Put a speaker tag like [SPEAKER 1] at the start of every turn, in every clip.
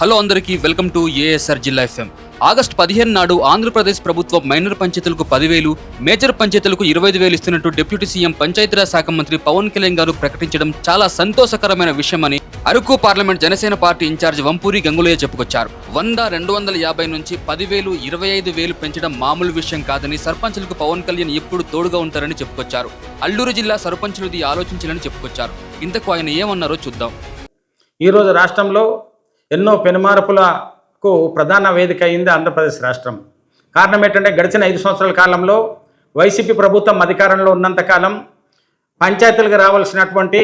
[SPEAKER 1] Hello అందరికీ welcome to ASR జిల్లా FM. August పదిహేను నాడు ఆంధ్రప్రదేశ్ ప్రభుత్వం మైనర్ పంచాయతీలకు పదివేలు మేజర్ పంచాయతీలకు ఇరవై ఐదు వేలు ఇస్తున్నట్టు డిప్యూటీ సీఎం పంచాయతీరాజ్ శాఖ మంత్రి పవన్ కళ్యాణ్ గారు ప్రకటించడం చాలా సంతోషకరమైన విషయమని Araku parliament Janasena party incharge Vampuri Gangulayya చెప్పుకొచ్చారు. వంద రెండు వందల యాభై నుంచి పదివేలు ఇరవై ఐదు వేలు పెంచడం మామూలు విషయం కాదని సర్పంచులకు పవన్ కళ్యాణ్ ఎప్పుడు తోడుగా ఉంటారని చెప్పుకొచ్చారు. అల్లూరు జిల్లా సర్పంచులది ఆలోచించాలని చెప్పుకొచ్చారు. ఇంతకు ఆయన ఏమన్నారో చూద్దాం.
[SPEAKER 2] ఈరోజు రాష్ట్రంలో ఎన్నో పెనుమార్పులకు ప్రధాన వేదిక అయింది ఆంధ్రప్రదేశ్ రాష్ట్రం. కారణం ఏంటంటే గడిచిన ఐదు సంవత్సరాల కాలంలో వైసీపీ ప్రభుత్వం అధికారంలో ఉన్నంతకాలం పంచాయతీలకు రావాల్సినటువంటి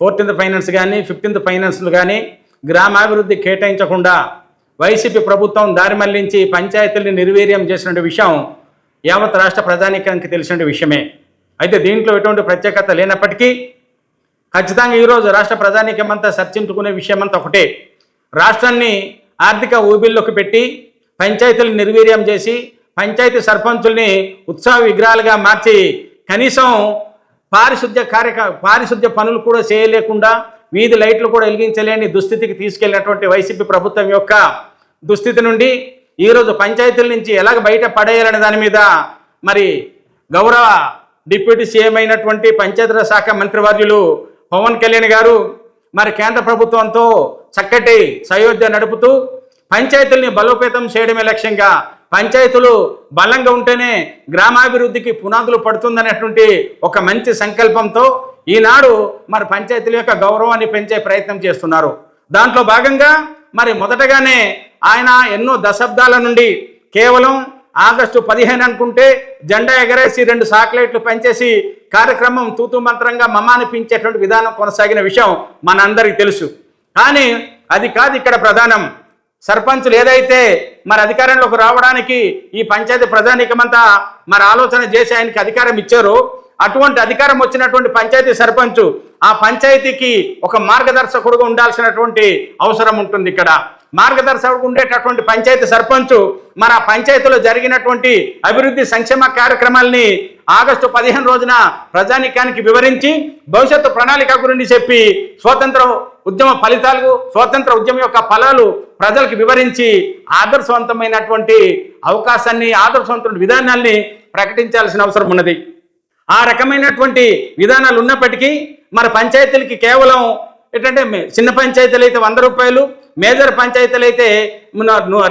[SPEAKER 2] ఫోర్టీన్త్ ఫైనాన్స్ కానీ ఫిఫ్టీన్త్ ఫైనాన్స్లు కానీ గ్రామాభివృద్ధి కేటాయించకుండా వైసీపీ ప్రభుత్వం దారి మళ్ళించి పంచాయతీల్ని నిర్వీర్యం చేసిన విషయం యావత్ రాష్ట్ర ప్రజానీకానికి తెలిసిన విషయమే. అయితే దీంట్లో ఎటువంటి ప్రత్యేకత లేనప్పటికీ ఖచ్చితంగా ఈరోజు రాష్ట్ర ప్రజానీకమంతా చర్చించుకునే విషయం అంతా ఒకటే. రాష్ట్రాన్ని ఆర్థిక ఊబిల్లోకి పెట్టి పంచాయతీలు నిర్వీర్యం చేసి పంచాయతీ సర్పంచుల్ని ఉత్సవ విగ్రహాలుగా మార్చి కనీసం పారిశుద్ధ్య కార్యక పారిశుద్ధ్య పనులు కూడా చేయలేకుండా వీధి లైట్లు కూడా వెలిగించలేని దుస్థితికి తీసుకెళ్ళినటువంటి వైసీపీ ప్రభుత్వం యొక్క దుస్థితి నుండి ఈరోజు పంచాయతీల నుంచి ఎలాగ బయట పడేయాలనే దాని మీద మరి గౌరవ డిప్యూటీ సీఎం అయినటువంటి పంచాయతీరాజ్ శాఖ మంత్రివర్యులు పవన్ కళ్యాణ్ గారు మరి కేంద్ర ప్రభుత్వంతో చక్కటి సయోధ్య నడుపుతూ పంచాయతీల్ని బలోపేతం చేయడమే లక్ష్యంగా పంచాయతీలు బలంగా ఉంటేనే గ్రామాభివృద్ధికి పునాదులు పడుతుందనేటువంటి ఒక మంచి సంకల్పంతో ఈనాడు మరి పంచాయతీల యొక్క గౌరవాన్ని పెంచే ప్రయత్నం చేస్తున్నారు. దాంట్లో భాగంగా మరి మొదటగానే ఆయన ఎన్నో దశాబ్దాల నుండి కేవలం ఆగస్టు పదిహేను అనుకుంటే జెండా ఎగరేసి రెండు సాటిలైట్లు పనిచేసి కార్యక్రమం తూతు మంత్రంగా మమానిపించేటువంటి విధానం కొనసాగిన విషయం మనందరికీ తెలుసు. కానీ అది కాదు ఇక్కడ ప్రధానం. సర్పంచులు ఏదైతే మరి అధికారంలోకి రావడానికి ఈ పంచాయతీ ప్రజానీకమంతా మరి ఆలోచన చేసి ఆయనకి అధికారం ఇచ్చారో అటువంటి అధికారం వచ్చినటువంటి పంచాయతీ సర్పంచ్ ఆ పంచాయతీకి ఒక మార్గదర్శకుడుగా ఉండాల్సినటువంటి అవసరం ఉంటుంది ఇక్కడ. మార్గదర్శకుడు ఉండేటటువంటి పంచాయతీ సర్పంచ్ మన పంచాయతీలో జరిగినటువంటి అభివృద్ధి సంక్షేమ కార్యక్రమాల్ని ఆగస్టు పదిహేను రోజున ప్రజానీకానికి వివరించి భవిష్యత్తు ప్రణాళిక గురించి చెప్పి స్వాతంత్ర ఉద్యమ ఫలితాలు స్వాతంత్ర ఉద్యమం యొక్క ఫలాలు ప్రజలకు వివరించి ఆదర్శవంతమైనటువంటి అవకాశాన్ని ఆదర్శవంతమైన విధానాల్ని ప్రకటించాల్సిన అవసరం ఉన్నది. ఆ రకమైనటువంటి విధానాలు ఉన్నప్పటికీ మన పంచాయతీలకి కేవలం ఏంటంటే చిన్న పంచాయతీలు అయితే వంద రూపాయలు మేజర్ పంచాయతీలు అయితే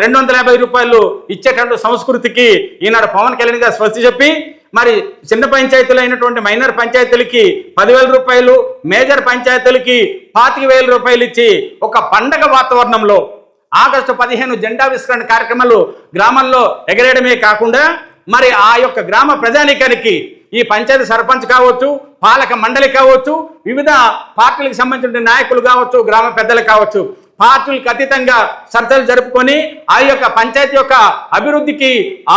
[SPEAKER 2] రెండు వందల యాభై రూపాయలు ఇచ్చేటువంటి సంస్కృతికి ఈనాడు పవన్ కళ్యాణ్ గారు స్వస్తి చెప్పి మరి చిన్న పంచాయతీలు అయినటువంటి మైనర్ పంచాయతీలకి పదివేల రూపాయలు మేజర్ పంచాయతీలకి పాతిక వేల రూపాయలు ఇచ్చి ఒక పండగ వాతావరణంలో ఆగస్టు పదిహేను జెండా విస్తరణ కార్యక్రమాలు గ్రామంలో ఎగరేయడమే కాకుండా మరి ఆ యొక్క గ్రామ ప్రజానీకానికి ఈ పంచాయతీ సర్పంచ్ కావచ్చు పాలక మండలి కావచ్చు వివిధ పార్టీలకు సంబంధించిన నాయకులు కావచ్చు గ్రామ పెద్దలు కావచ్చు పార్టీలకు అతీతంగా చర్చలు జరుపుకొని ఆ యొక్క పంచాయతీ యొక్క అభివృద్ధికి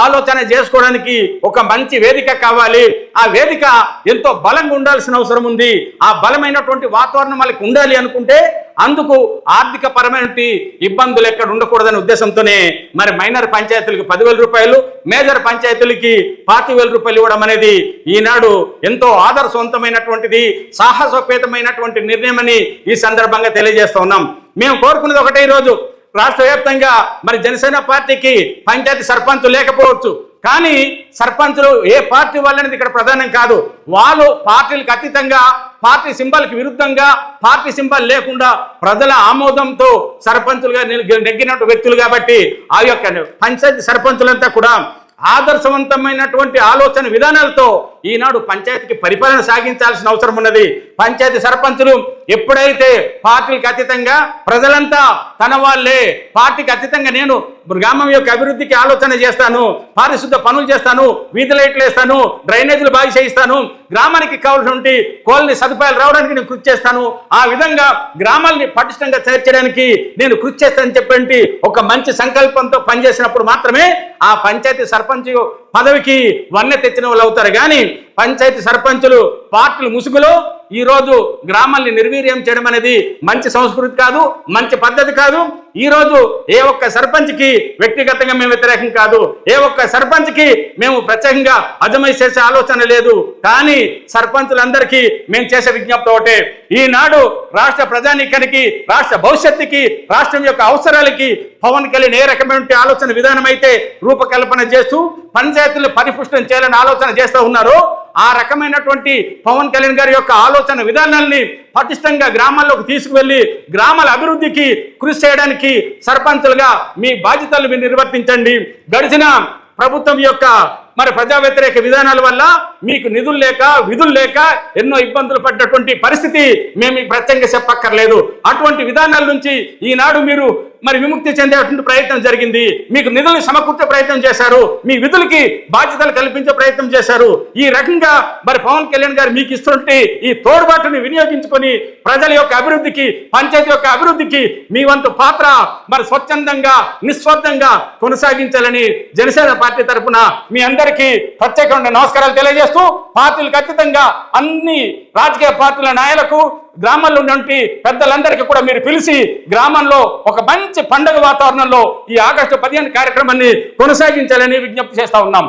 [SPEAKER 2] ఆలోచన చేసుకోవడానికి ఒక మంచి వేదిక కావాలి. ఆ వేదిక ఎంతో బలంగా ఉండాల్సిన అవసరం ఉంది. ఆ బలమైనటువంటి వాతావరణం వాళ్ళకి ఉండాలి అనుకుంటే అందుకు ఆర్థిక పరమైనటువంటి ఇబ్బందులు ఎక్కడ ఉండకూడదనే ఉద్దేశంతోనే మరి మైనర్ పంచాయతీలకు పదివేల రూపాయలు మేజర్ పంచాయతీలకి పాతి వేల రూపాయలు ఇవ్వడం అనేది ఈనాడు ఎంతో ఆదర్శవంతమైనటువంటిది సాహసోపేతమైనటువంటి నిర్ణయం అని ఈ సందర్భంగా తెలియజేస్తా ఉన్నాం. మేము కోరుకున్నది ఒకటే ఈరోజు. రాష్ట్ర వ్యాప్తంగా మరి జనసేన పార్టీకి పంచాయతీ సర్పంచ్ లేకపోవచ్చు. కానీ సర్పంచులు ఏ పార్టీ వాళ్ళనేది ఇక్కడ ప్రధానం కాదు. వాళ్ళు పార్టీలకు అతీతంగా పార్టీ సింబల్కి విరుద్ధంగా పార్టీ సింబల్ లేకుండా ప్రజల ఆమోదంతో సర్పంచులుగా నిల్- నెగ్గినట్టు వ్యక్తులు కాబట్టి ఆ యొక్క పంచాయతీ సర్పంచులంతా కూడా ఆదర్శవంతమైనటువంటి ఆలోచన విధానాలతో ఈనాడు పంచాయతీకి పరిపాలన సాగించాల్సిన అవసరం ఉన్నది. పంచాయతీ సర్పంచులు ఎప్పుడైతే పార్టీలకు అతీతంగా ప్రజలంతా తన వాళ్ళే పార్టీకి అతీతంగా నేను గ్రామం యొక్క అభివృద్ధికి ఆలోచన చేస్తాను పారిశుద్ధ పనులు చేస్తాను వీధి లైట్లు వేస్తాను డ్రైనేజీలు బాగా చేయిస్తాను గ్రామానికి కావాల్సినటువంటి కోళ్ళని సదుపాయాలు రావడానికి నేను కృషి చేస్తాను. ఆ విధంగా గ్రామాల్ని పటిష్టంగా చేర్చడానికి నేను కృషి చేస్తానని చెప్పండి ఒక మంచి సంకల్పంతో పనిచేసినప్పుడు మాత్రమే ఆ పంచాయతీ సర్పంచ్ పదవికి వన్నె తెచ్చిన వాళ్ళు అవుతారు. కానీ పంచాయతీ సర్పంచులు పార్టీలు ముసుగులో ఈ రోజు గ్రామాల్ని నిర్వీర్యం చేయడం అనేది మంచి సంస్కృతి కాదు మంచి పద్ధతి కాదు. ఈ రోజు ఏ ఒక్క సర్పంచ్కి వ్యక్తిగతంగా మేము వ్యతిరేకం కాదు. ఏ ఒక్క సర్పంచ్కి మేము ప్రత్యేకంగా అజమై చేసే ఆలోచన లేదు. కానీ సర్పంచులందరికీ మేము చేసే విజ్ఞప్తి ఒకటే. ఈనాడు రాష్ట్ర ప్రజానీకానికి రాష్ట్ర భవిష్యత్తుకి రాష్ట్రం యొక్క అవసరాలకి పవన్ కళ్యాణ్ ఏ రకమైన ఆలోచన విధానం అయితే రూపకల్పన చేస్తూ పంచాయతీలు పరిపుష్టం చేయాలని ఆలోచన చేస్తూ ఉన్నారో ఆ రకమైనటువంటి పవన్ కళ్యాణ్ గారి యొక్క ఆలోచన విధానాల్ని పటిష్టంగా గ్రామాల్లోకి తీసుకువెళ్ళి గ్రామాల అభివృద్ధికి కృషి చేయడానికి సర్పంచులుగా మీ బాధ్యతలు మీరు నిర్వర్తించండి. గడిచిన ప్రభుత్వం యొక్క మరి ప్రజా వ్యతిరేక విధానాల వల్ల మీకు నిధులు లేక విధులు లేక ఎన్నో ఇబ్బందులు పడ్డటువంటి పరిస్థితి మేము ప్రత్యేకంగా చెప్పక్కర్లేదు. అటువంటి విధానాల నుంచి ఈనాడు మీరు మరి విముక్తి చెందేటువంటి ప్రయత్నం జరిగింది. మీకు నిధులు సమకూర్చే ప్రయత్నం చేశారు. మీ విధులకి బాధ్యతలు కల్పించే ప్రయత్నం చేశారు. ఈ రకంగా మరి పవన్ కళ్యాణ్ గారు మీకు ఇస్తుంటే ఈ తోడ్బాటుని వినియోగించుకొని ప్రజల యొక్క అభివృద్ధికి పంచాయతీ యొక్క అభివృద్ధికి మీ వంతు పాత్ర మరి స్వచ్ఛందంగా నిస్వార్థంగా కొనసాగించాలని జనసేన పార్టీ తరఫున మీ అందరికీ ప్రత్యేకమైన నమస్కారాలు తెలియజేస్తూ పార్టీలు ఖచ్చితంగా అన్ని రాజకీయ పార్టీల నాయకులకు గ్రామంలో ఉన్నటువంటి పెద్దలందరికీ కూడా మీరు పిలిచి గ్రామంలో ఒక మంచి పండగ వాతావరణంలో ఈ ఆగస్టు పదిహేను కార్యక్రమాన్ని కొనసాగించాలని విజ్ఞప్తి చేస్తా ఉన్నాం.